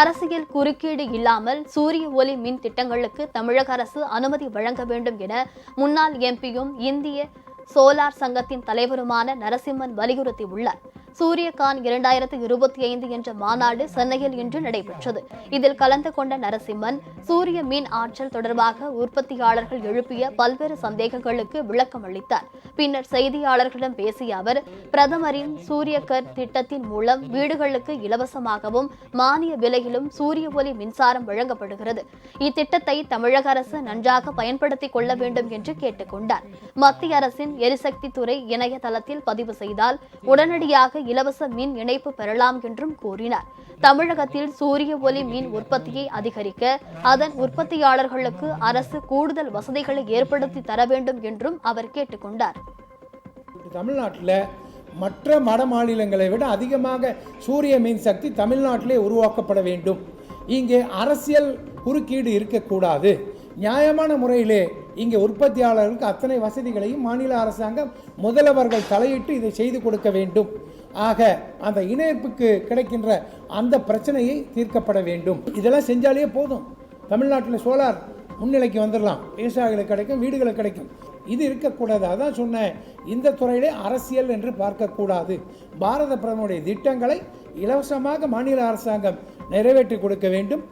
அரசியல் குறுக்கீடு இல்லாமல் சூரிய ஒளி மின் திட்டங்களுக்கு தமிழக அரசு அனுமதி வழங்க வேண்டும் என முன்னாள் எம்பியும் இந்திய சோலார் சங்கத்தின் தலைவருமான நரசிம்மன் வலியுறுத்தியுள்ளார். சூரியகான் இரண்டாயிரத்து இருபத்தி ஐந்து என்ற மாநாடு சென்னையில் இன்று நடைபெற்றது. இதில் கலந்து கொண்ட நரசிம்மன் சூரிய மின் ஆற்றல் தொடர்பாக உற்பத்தியாளர்கள் எழுப்பிய பல்வேறு சந்தேகங்களுக்கு விளக்கம் அளித்தார். பின்னர் செய்தியாளர்களிடம் பேசிய அவர் பிரதமரின் சூரியகர் திட்டத்தின் மூலம் வீடுகளுக்கு இலவசமாகவும் மானிய விலையிலும் சூரிய ஒளி மின்சாரம் வழங்கப்படுகிறது. இத்திட்டத்தை தமிழக அரசு நன்றாக பயன்படுத்திக் கொள்ள வேண்டும் என்று கேட்டுக்கொண்டார் மத்திய அரசின் எரிசக்தி துறை இணையதளத்தில் பதிவு செய்தால் உடனடியாக இலவச மின் இணைப்பு பெறலாம் என்றும் கூறினார். தமிழகத்தில் சூரிய ஒளி மின் உற்பத்தியை அதிகரிக்க அதன் உற்பத்தியாளர்களுக்கு அரசு கூடுதல் வசதிகளை ஏற்படுத்தி தர வேண்டும் என்றும் அவர் கேட்டுக்கொண்டார். தமிழ்நாட்டில் மற்ற வட மாநிலங்களை விட அதிகமாக சூரிய மின் சக்தி தமிழ்நாட்டிலே உருவாக்கப்பட வேண்டும். இங்கே அரசியல் குறுக்கீடு இருக்கக்கூடாது. நியாயமான முறையிலே இங்கே உற்பத்தியாளர்களுக்கு அத்தனை வசதிகளையும் மாநில அரசாங்கம் முதல்வர்கள் தலையிட்டு இதை செய்து கொடுக்க வேண்டும். ஆக அந்த இணைப்புக்கு கிடைக்கின்ற அந்த பிரச்சனையை தீர்க்கப்பட வேண்டும். இதெல்லாம் செஞ்சாலே போதும். தமிழ்நாட்டில் சோலார் முன்னிலைக்கு வந்துடலாம் விவசாயிகளுக்கு கிடைக்கும் வீடுகளுக்கு கிடைக்கும். இது இருக்கக்கூடாது. அதான் சொன்னேன். இந்த துறையிலே அரசியல் என்று பார்க்கக்கூடாது. பாரத பிரதமருடைய திட்டங்களை இலவசமாக மாநில அரசாங்கம் நிறைவேற்றி கொடுக்க வேண்டும்.